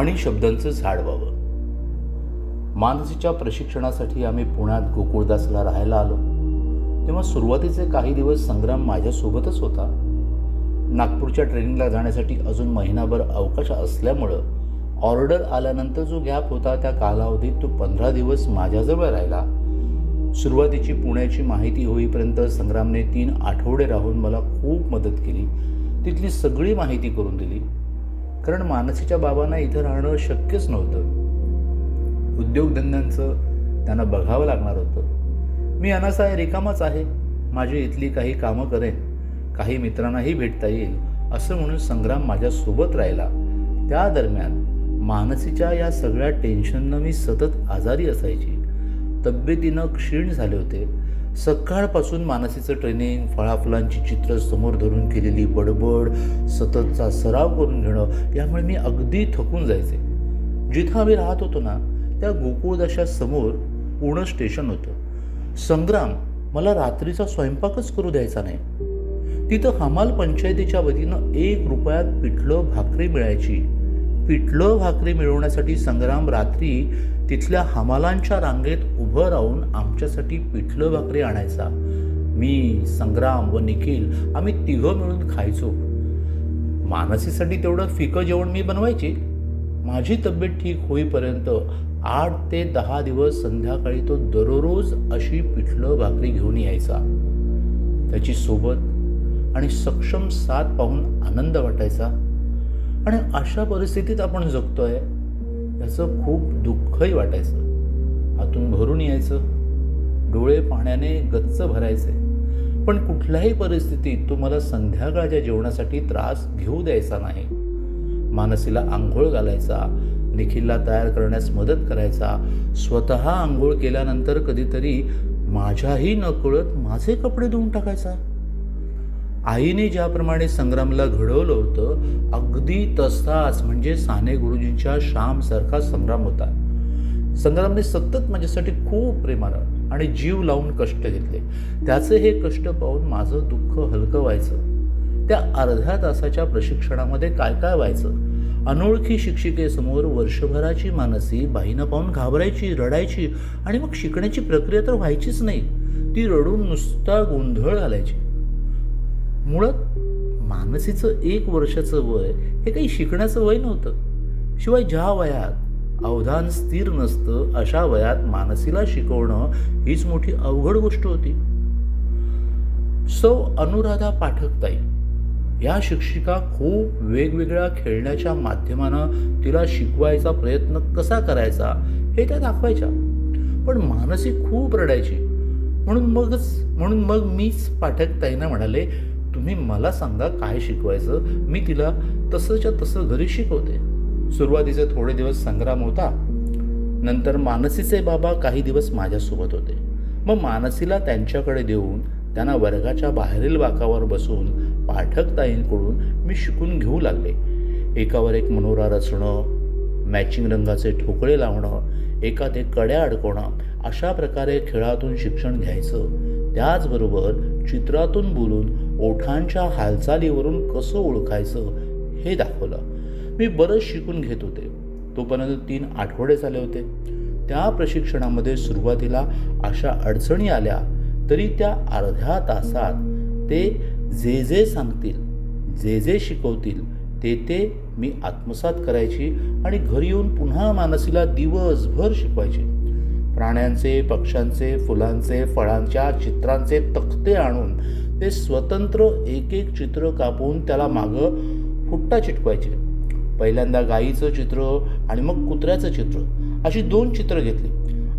आणि शब्दांचं झाड व्हावं. मानसीच्या प्रशिक्षणासाठी आम्ही पुण्यात गोकुळदासला राहायला आलो. तेव्हा सुरुवातीचे काही दिवस संग्राम माझ्यासोबतच होता. नागपूरच्या ट्रेनिंगला जाण्यासाठी अजून महिनाभर अवकाश असल्यामुळं ऑर्डर आल्यानंतर जो गॅप होता त्या कालावधीत तो पंधरा दिवस माझ्याजवळ राहिला. सुरुवातीची पुण्याची माहिती होईपर्यंत संग्रामने तीन आठवडे राहून मला खूप मदत केली. तिथली सगळी माहिती करून दिली. कारण मानसीच्या बाबांना इथं राहणं शक्यच नव्हतं. उद्योगधंद्यांचं त्यांना बघावं लागणार होतं. मी अनासाय रिकामाच आहे. माझी इथली काही कामं करेन. काही मित्रांनाही भेटता येईल असं म्हणून संग्राम माझ्यासोबत राहिला. त्या दरम्यान मानसीच्या या सगळ्या टेन्शननं मी सतत आजारी असायची. तब्येतीनं क्षीण झाले होते. सकाळपासून मानसीचं ट्रेनिंग फळाफुलांची चित्र समोर धरून केलेली बडबड सततचा सराव करून घेणं यामुळे मी अगदी थकून जायचे. जिथं आम्ही राहत होतो ना त्या गोकुळदाशासमोर पूर्ण पुणं स्टेशन होतं. संग्राम मला रात्रीचा स्वयंपाकच करू द्यायचा नाही. तिथं हमाल पंचायतीच्या वतीनं एक रुपयात पिठलं भाकरी मिळायची. पिठलं भाकरी मिळवण्यासाठी संग्राम रात्री तिथल्या हमालांच्या रांगेत उभं राहून आमच्यासाठी पिठलं भाकरी आणायचा. मी संग्राम व निखिल आम्ही तिघं मिळून खायचो. मानसीसाठी तेवढं फिकं जेवण मी बनवायची. माझी तब्येत ठीक होईपर्यंत आठ ते दहा दिवस संध्याकाळी तो दररोज अशी पिठलं भाकरी घेऊन यायचा. त्याची सोबत आणि सक्षम साथ पाहून आनंद वाटायचा. आणि अशा परिस्थितीत आपण जगतोय याचं खूप दुःखही वाटायचं. आतून भरून यायचं. डोळे पाण्याने गच्च भरायचे. पण कुठल्याही परिस्थितीत तो मला संध्याकाळच्या जेवणासाठी त्रास घेऊ द्यायचा नाही. मानसीला आंघोळ घालायचा निखिलला तयार करण्यास मदत करायचा स्वतः आंघोळ केल्यानंतर कधीतरी माझ्याही नकळत माझे कपडे धुवून टाकायचा. आईने ज्याप्रमाणे संग्रामला घडवलं होतं अगदी तसाच म्हणजे साने गुरुजींच्या श्यामसारखा संग्राम होता. संग्रामने सतत माझ्यासाठी खूप प्रेमानं आणि जीव लावून कष्ट घेतले. त्याचे हे कष्ट पाहून माझं दुःख हलकं व्हायचं. त्या अर्ध्या तासाच्या प्रशिक्षणामध्ये काय काय व्हायचं? अनोळखी शिक्षिकेसमोर वर्षभराची मानसी बाईनं पाहून घाबरायची रडायची आणि मग शिकण्याची प्रक्रिया तर व्हायचीच नाही. ती रडून नुसता गोंधळ घालायची. मुळात मानसीचं एक वर्षाचं वय हे काही शिकण्याचं वय नव्हतं. शिवाय ज्या वयात अवधान स्थिर नसतं अशा वयात मानसीला शिकवणं हीच मोठी अवघड गोष्ट होती. सौ अनुराधा पाठकताई या शिक्षिका खूप वेगवेगळ्या खेळण्याच्या माध्यमानं तिला शिकवायचा प्रयत्न कसा करायचा हे त्या दाखवायच्या. पण मानसी खूप रडायची. म्हणून मगच म्हणून मग मीच पाठकताईंना म्हणाले तुम्ही मला सांगा काय शिकवायचं? मी तिला तसंच्या तसं घरी शिकवते. सुरुवातीचे थोडे दिवस संग्राम होता. नंतर मानसीचे बाबा काही दिवस माझ्यासोबत होते. मग मानसीला त्यांच्याकडे देऊन त्यांना वर्गाच्या बाहेरील बाकावर बसून पाठकताईंकडून मी शिकून घेऊ लागले. एकावर एक मनोरा रचणं मॅचिंग रंगाचे ठोकळे लावणं एकात एक कड्या अडकवणं अशा प्रकारे खेळातून शिक्षण घ्यायचं. त्याचबरोबर चित्रातून बोलून ओठांच्या हालचालीवरून कसं ओळखायचं हे दाखवलं. मी बरंच शिकून घेत होते. तोपर्यंत तीन आठवडे झाले होते. त्या प्रशिक्षणामध्ये सुरुवातीला अशा अडचणी आल्या तरी त्या अर्ध्या तासात ते जे जे सांगतील जे जे शिकवतील ते ते मी आत्मसात करायची आणि घरी येऊन पुन्हा मानसीला दिवसभर शिकवायचे. प्राण्यांचे पक्ष्यांचे फुलांचे फळांच्या चित्रांचे तक्ते आणून ते स्वतंत्र एक एक चित्र कापून त्याला मागं फुट्टा चिटकवायचे. पहिल्यांदा गाईचं चित्र आणि मग कुत्र्याचं चित्र अशी दोन चित्र घेतली.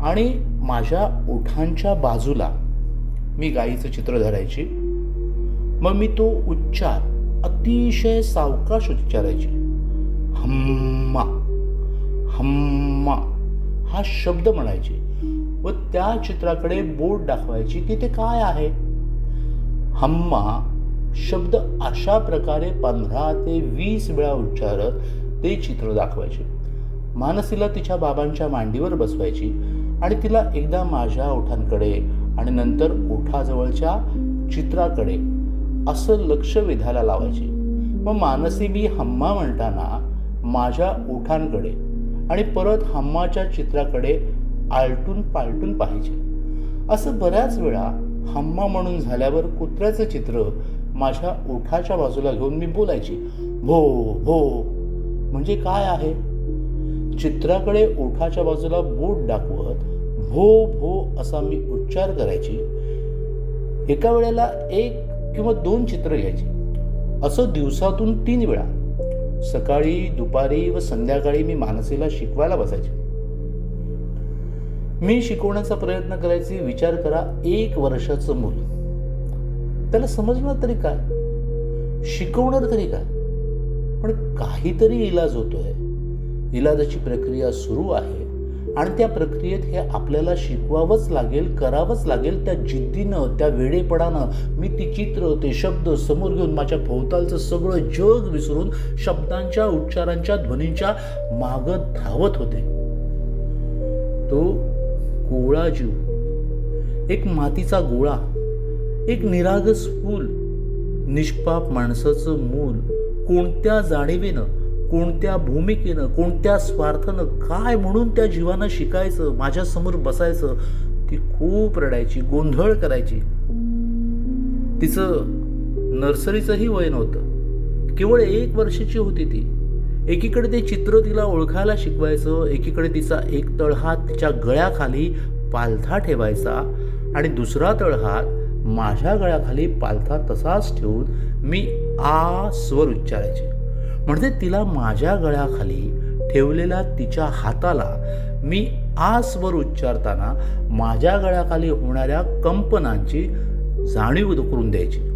आणि माझ्या ओठांच्या बाजूला मी गाईचं चित्र धरायची. मग मी तो उच्चार अतिशय सावकाश उच्चारायची. हम्मा हम्मा हा शब्द म्हणायचे व त्या चित्राकडे बोट दाखवायची की ते काय आहे? हम्मा शब्द अशा प्रकारे पंधरा ते वीस वेळा उच्चारत ते चित्र दाखवायचे. मानसीला तिच्या बाबांच्या मांडीवर बसवायची आणि तिला एकदा माझ्या ओठांकडे आणि नंतर ओठाजवळच्या चित्राकडे असं लक्ष वेधायला लावायचे. मग मानसी मी हम्मा म्हणताना माझ्या ओठांकडे आणि परत हम्माच्या चित्राकडे आलटून पालटून पाहिजे असं बऱ्याच वेळा हम्मा म्हणून झाल्यावर कुत्र्याचं चित्र माझ्या ओठाच्या बाजूला घेऊन मी बोलायची भो भो. म्हणजे काय आहे? चित्राकडे ओठाच्या बाजूला बोट दाखवत भो भो असा मी उच्चार करायची. एका वेळेला एक किंवा दोन चित्र घ्यायची. असं दिवसातून तीन वेळा. सकाळी दुपारी व संध्याकाळी मी मानसीला शिकवायला बसायचे. मी शिकवण्याचा प्रयत्न करायचे विचार करा एक वर्षाचं मूल. त्याला समजणार तरी काय? शिकवणार तरी काय? पण काहीतरी इलाज होतोय. इलाजाची प्रक्रिया सुरू आहे आणि त्या प्रक्रियेत हे आपल्याला शिकवावंच लागेल करावंच लागेल. त्या जिद्दीनं त्या वेडेपणानं मी ती चित्र ते शब्द समोर घेऊन माझ्या भोवतालचं सगळं जग विसरून शब्दांच्या उच्चारांच्या ध्वनींच्या मागं धावत होते. तो गोळा जीव एक मातीचा गोळा एक निरागस फूल निष्पाप माणसाचं मूल कोणत्या जाणीवेनं कोणत्या भूमिकेनं कोणत्या स्वार्थानं काय म्हणून त्या जीवानं शिकायचं माझ्यासमोर बसायचं ती खूप रडायची गोंधळ करायची. तिचं नर्सरीचंही वय नव्हतं. केवळ एक वर्षाची होती ती. एकीकडे ते चित्र तिला ओळखायला शिकवायचं एकीकडे तिचा एक तळहात तिच्या गळ्याखाली पालथा ठेवायचा आणि दुसरा तळहात माझ्या गळ्याखाली पालथा तसाच ठेवून मी आ स्वर उच्चारायचे. म्हणजे तिला माझ्या गळ्याखाली ठेवलेल्या तिच्या हाताला मी आ स्वर उच्चारताना माझ्या गळ्याखाली होणाऱ्या कंपनांची जाणीव करून द्यायची.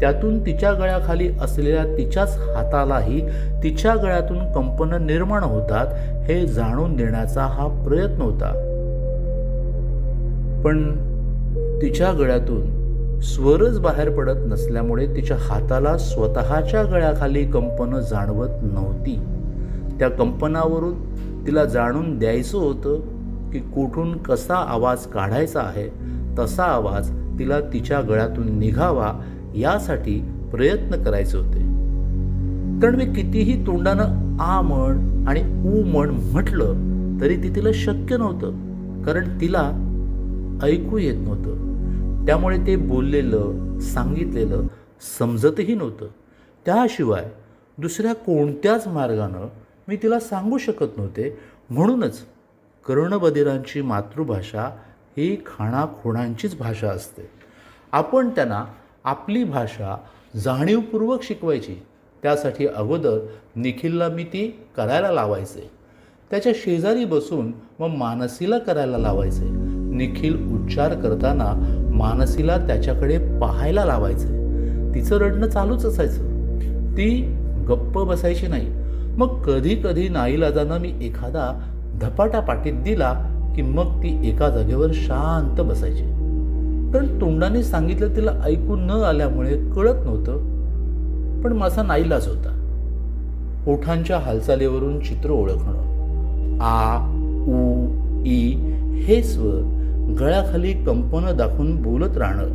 त्यातून तिच्या गळ्याखाली असलेल्या तिच्याच हातालाही तिच्या गळ्यातून कंपनं निर्माण होतात हे जाणून देण्याचा हा प्रयत्न होता. पण तिच्या गळ्यातून स्वरच बाहेर पडत नसल्यामुळे तिच्या हाताला स्वतःच्या गळ्याखाली कंपनं जाणवत नव्हती. त्या कंपनावरून तिला जाणून द्यायचं होतं की कुठून कसा आवाज काढायचा आहे तसा आवाज तिला तिच्या गळ्यातून निघावा यासाठी प्रयत्न करायचे होते. कारण मी कितीही तोंडानं आ म्हण आणि ऊ म्हण म्हटलं तरी ते तिला शक्य नव्हतं. कारण तिला ऐकू येत नव्हतं. त्यामुळे ते बोललेलं सांगितलेलं समजतही नव्हतं. त्याशिवाय दुसऱ्या कोणत्याच मार्गानं मी तिला सांगू शकत नव्हते. म्हणूनच कर्णबधिरांची मातृभाषा ही खाणाखोणांचीच भाषा असते. आपण त्यांना आपली भाषा जाणीवपूर्वक शिकवायची. त्यासाठी अगोदर निखिलला मी ती करायला लावायचे. त्याच्या शेजारी बसून मग मानसीला करायला लावायचे. निखिल उच्चार करताना मानसीला त्याच्याकडे पाहायला लावायचे. तिचं रडणं चालूच असायचं. ती गप्प बसायची नाही. मग कधी कधी नाईलाजानं मी एखादा धपाटा पाटीत दिला की मग ती एका जागेवर शांत बसायची. कारण तोंडाने सांगितलं तिला ऐकू न आल्यामुळे कळत नव्हतं. पण माझा नाईलाज होता. ओठांच्या हालचालीवरून चित्र ओळखणं. आ उ ई हे स्वर गळ्याखाली कंपनं दाखवून बोलत राहणं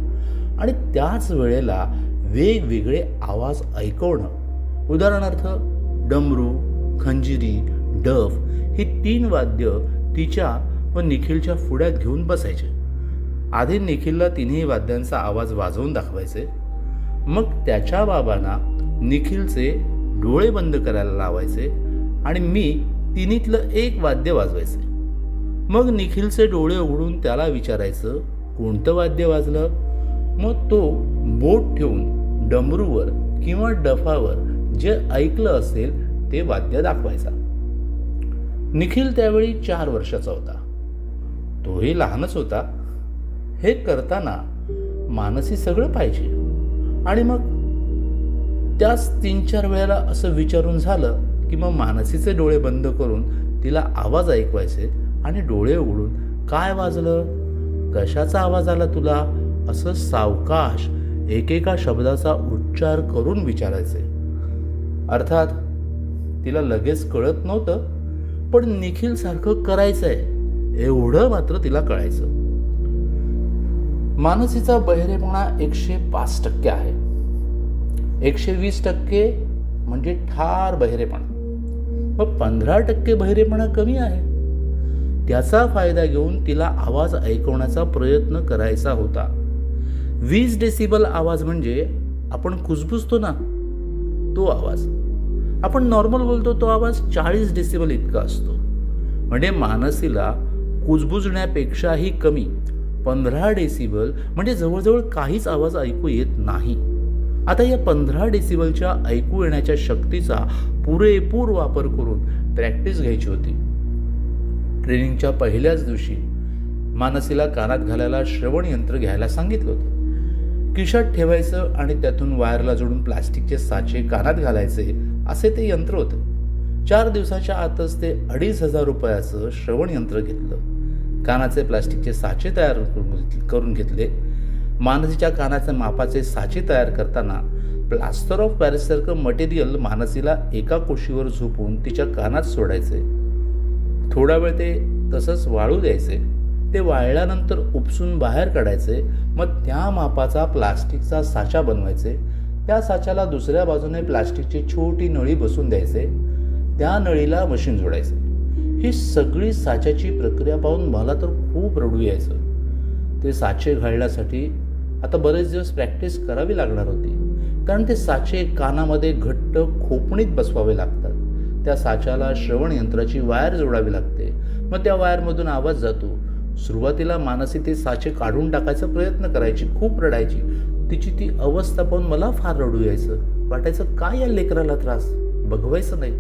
आणि त्याच वेळेला वेगवेगळे आवाज ऐकवणं. उदाहरणार्थ डमरू खंजिरी डफ ही तीन वाद्य तिच्या व निखिलच्या फुड्यात घेऊन बसायचे. आधी निखिलला तिन्ही वाद्यांचा आवाज वाजवून दाखवायचे. मग त्याच्या बाबांना निखिलचे डोळे बंद करायला लावायचे आणि मी तिन्हीतलं एक वाद्य वाजवायचे. मग निखिलचे डोळे उघडून त्याला विचारायचं कोणतं वाद्य वाजलं? मग तो बोट ठेवून डमरूवर किंवा डफावर जे ऐकलं असेल ते वाद्य दाखवायचा. निखिल त्यावेळी चार वर्षाचा होता. तोही लहानच होता. हे करताना मानसी सगळं पाहिजे. आणि मग त्याच तीन चार वेळेला असं विचारून झालं की मग मानसीचे डोळे बंद करून तिला आवाज ऐकवायचे आणि डोळे उघडून काय वाजलं? कशाचा आवाज आला तुला? असं सावकाश एकेका शब्दाचा उच्चार करून विचारायचे. अर्थात तिला लगेच कळत नव्हतं पण निखिलसारखं करायचं आहे एवढं मात्र तिला कळायचं. मानसीचा बहिरेपणा एकशे पाच टक्के आहे. एकशे वीस टक्के म्हणजे ठार बहिरेपणा. मग पंधरा टक्के बहिरेपणा कमी आहे. त्याचा फायदा घेऊन तिला आवाज ऐकवण्याचा प्रयत्न करायचा होता. वीस डेसिबल आवाज म्हणजे आपण कुजबुजतो ना तो आवाज. आपण नॉर्मल बोलतो तो आवाज चाळीस डेसिबल इतका असतो. म्हणजे मानसीला कुजबुजण्यापेक्षाही कमी. पंधरा डेसिबल म्हणजे जवळजवळ काहीच आवाज ऐकू येत नाही. आता या पंधरा डेसिबलच्या ऐकू येण्याच्या शक्तीचा पुरेपूर वापर करून प्रॅक्टिस घ्यायची होती. ट्रेनिंगच्या पहिल्याच दिवशी मानसीला कानात घालायला श्रवण यंत्र घ्यायला सांगितलं होतं. किशात ठेवायचं आणि त्यातून वायरला जोडून प्लास्टिकचे साचे कानात घालायचे असे ते यंत्र होतं. चार दिवसाच्या आतच ते अडीच हजार रुपयाचं श्रवण यंत्र घेतलं. कानाचे प्लास्टिकचे साचे तयार करून करून घेतले. मानसीच्या कानाच्या मापाचे साचे तयार करताना प्लास्टर ऑफ पॅरिससारखं मटेरियल मानसीला एका कोशीवर झोपून तिच्या कानात सोडायचे. थोडा वेळ ते तसंच वाळू द्यायचे. ते वाळल्यानंतर उपसून बाहेर काढायचे. मग त्या मापाचा प्लास्टिकचा साचा बनवायचे. त्या साच्याला दुसऱ्या बाजूने प्लास्टिकची छोटी नळी बसून द्यायचे. त्या नळीला मशीन जोडायचे. ही सगळी साच्याची प्रक्रिया पाहून मला तर खूप रडू यायचं. ते साचे घालण्यासाठी आता बरेच दिवस प्रॅक्टिस करावी लागणार होती. कारण ते साचे कानामध्ये घट्ट खोपणीत बसवावे लागतात. त्या साच्याला श्रवण यंत्राची वायर जोडावी लागते. मग त्या वायरमधून आवाज जातो. सुरुवातीला मानसी ते साचे काढून टाकायचा प्रयत्न करायची खूप रडायची. तिची ती अवस्था पाहून मला फार रडू यायचं. वाटायचं काय या लेकराला त्रास? बघवायचं नाही.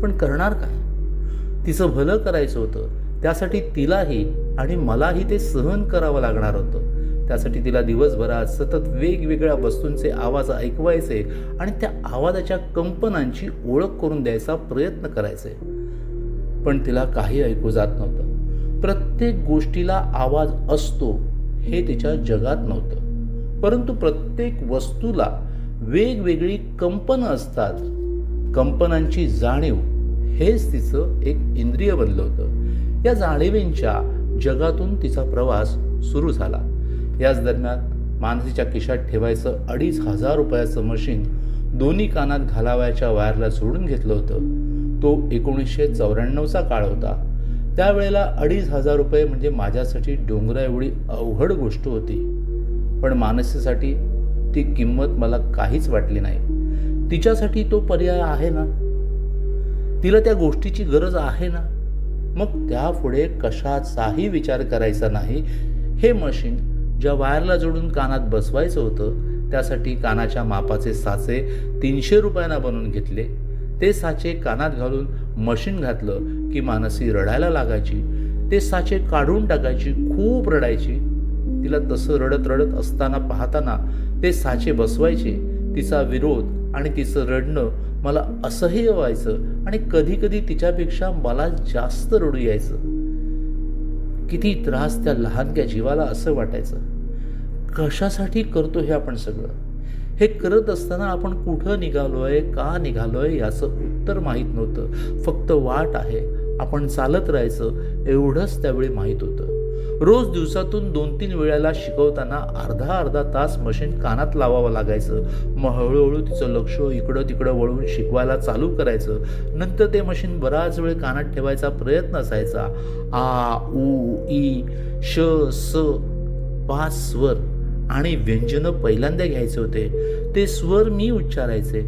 पण करणार काय? तिचं भलं करायचं होतं. त्यासाठी तिलाही आणि मलाही ते सहन करावं लागणार होतं. त्यासाठी तिला दिवसभरात सतत वेगवेगळ्या वस्तूंचे आवाज ऐकवायचे आणि त्या आवाजाच्या कंपनांची ओळख करून द्यायचा प्रयत्न करायचे. पण तिला काही ऐकू जात नव्हतं. प्रत्येक गोष्टीला आवाज असतो हे तिच्या जगात नव्हतं. परंतु प्रत्येक वस्तूला वेगवेगळी कंपनं असतात. कंपनांची जाणीव हेच तिचं एक इंद्रिय बनलं होतं. या जाणीवेंच्या जगातून तिचा प्रवास सुरू झाला. याच दरम्यान मानसीच्या खिशात ठेवायचं अडीच हजार रुपयाचं मशीन दोन्ही कानात घालावयाच्या वायरला जोडून घेतलं होतं. तो एकोणीसशे चौऱ्याण्णवचा काळ होता. त्यावेळेला अडीच हजार रुपये म्हणजे माझ्यासाठी डोंगरा एवढी अवघड गोष्ट होती. पण मानसीसाठी ती किंमत मला काहीच वाटली नाही. तिच्यासाठी तो पर्याय आहे ना? तिला त्या गोष्टीची गरज आहे ना? मग त्यापुढे कशाचाही विचार करायचा नाही. हे मशीन ज्या वायरला जोडून कानात बसवायचं होतं त्यासाठी कानाच्या मापाचे साचे तीनशे रुपयांना बनवून घेतले. ते साचे कानात घालून मशीन घातलं की मानसी रडायला लागायची. ते साचे काढून टाकायची खूप रडायची. तिला तसं रडत रडत असताना पाहताना ते साचे बसवायचे. तिचा विरोध आणि तिचं रडणं मला असह्य व्हायचं आणि कधी कधी तिच्यापेक्षा मला जास्त रडू यायचं. किती त्रास त्या लहानक्या जीवाला असं वाटायचं. कशासाठी करतो हे आपण सगळं? हे करत असताना आपण कुठं निघालोय का निघालोय याचं उत्तर माहीत नव्हतं. फक्त वाट आहे. आपण चालत राहायचं. एवढंच त्यावेळी माहीत होतं. रोज दिवसातून दोन तीन वेळेला शिकवताना अर्धा अर्धा तास मशीन कानात लावावं लागायचं. मग हळूहळू तिचं लक्ष इकडं तिकडं वळून शिकवायला चालू करायचं. नंतर ते मशीन बराच वेळ कानात ठेवायचा प्रयत्न असायचा. आ उ ई श स पाच स्वर आणि व्यंजनं पहिल्यांदा घ्यायचे होते. ते स्वर मी उच्चारायचे.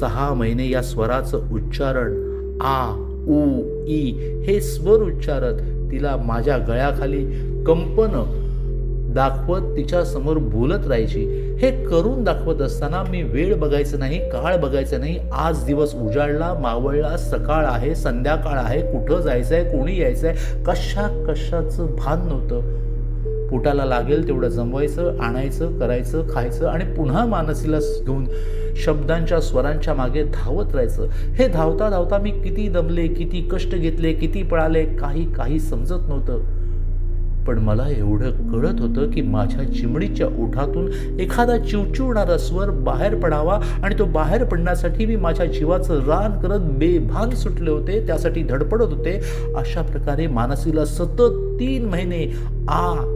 सहा महिने या स्वराचं उच्चारण आ उ ई हे स्वर उच्चारत तिला माझ्या गळ्याखाली कंपन दाखवत तिच्यासमोर बोलत राहायची. हे करून दाखवत असताना मी वेळ बघायचं नाही काळ बघायचं नाही. आज दिवस उजाडला मावळला सकाळ आहे संध्याकाळ आहे कुठं जायचं आहे कोणी यायचं आहे कशा कशाचं भान नव्हतं. पोटाला लागेल तेवढं जमवायचं आणायचं करायचं खायचं आणि पुन्हा मानसीला घेऊन शब्दांच्या स्वरांच्या मागे धावत राहायचं. हे धावता धावता मी किती दमले किती कष्ट घेतले किती पळाले काही काही समजत नव्हतं. पण मला एवढं कळत होतं की माझ्या चिमणीच्या ओठातून एखादा चिवचिवणारा स्वर बाहेर पडावा आणि तो बाहेर पडण्यासाठी मी माझ्या जीवाचं रान करत बेभान सुटले होते त्यासाठी धडपडत होते. अशा प्रकारे मानसीला सतत तीन महिने आ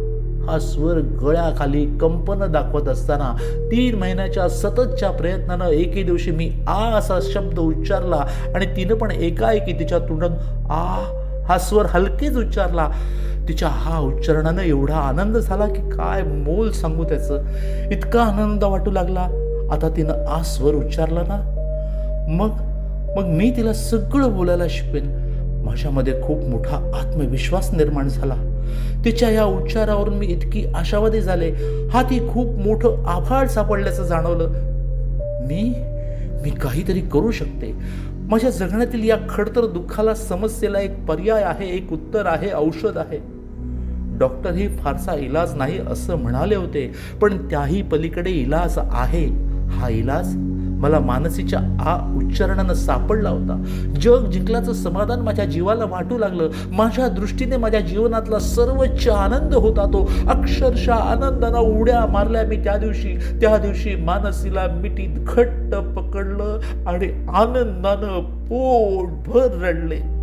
अस्वर स्वर गळ्याखाली कंपन दाखवत असताना तीन महिन्याच्या सततच्या प्रयत्नानं एके दिवशी मी आ असा शब्द उच्चारला आणि तिनं पण एकाएकी तिच्या तोंडात आ हा स्वर हलकेच उच्चारला. तिच्या हा उच्चारणानं एवढा आनंद झाला की काय मोल सांगू त्याचं. इतका आनंद वाटू लागला. आता तिनं आ स्वर उच्चारला ना. मग मग मी तिला सगळं बोलायला शिकेन. माझ्यामध्ये खूप मोठा आत्मविश्वास निर्माण झाला. तिच्या या उच्चारावरून मी इतकी आशावादी झाले. हा ती खूप मोठं आभाळ सापडल्याचं जाणवलं. मी मी काहीतरी करू शकते. माझ्या जगण्यातील या खडतर दुःखाला समस्येला एक पर्याय आहे एक उत्तर आहे औषध आहे. डॉक्टर ही फारसा इलाज नाही असं म्हणाले होते पण त्याही पलीकडे इलाज आहे. हा इलाज मला मानसीच्या आ उच्चारणानं सापडला होता. जग जिंकल्याचं समाधान माझ्या जीवाला वाटू लागलं. माझ्या दृष्टीने माझ्या जीवनातला सर्वोच्च आनंद होता तो. अक्षरशः आनंदानं उड्या मारल्या मी त्या दिवशी. त्या दिवशी मानसीला मिठीत घट्ट पकडलं आणि आनंदानं पोटभर रडले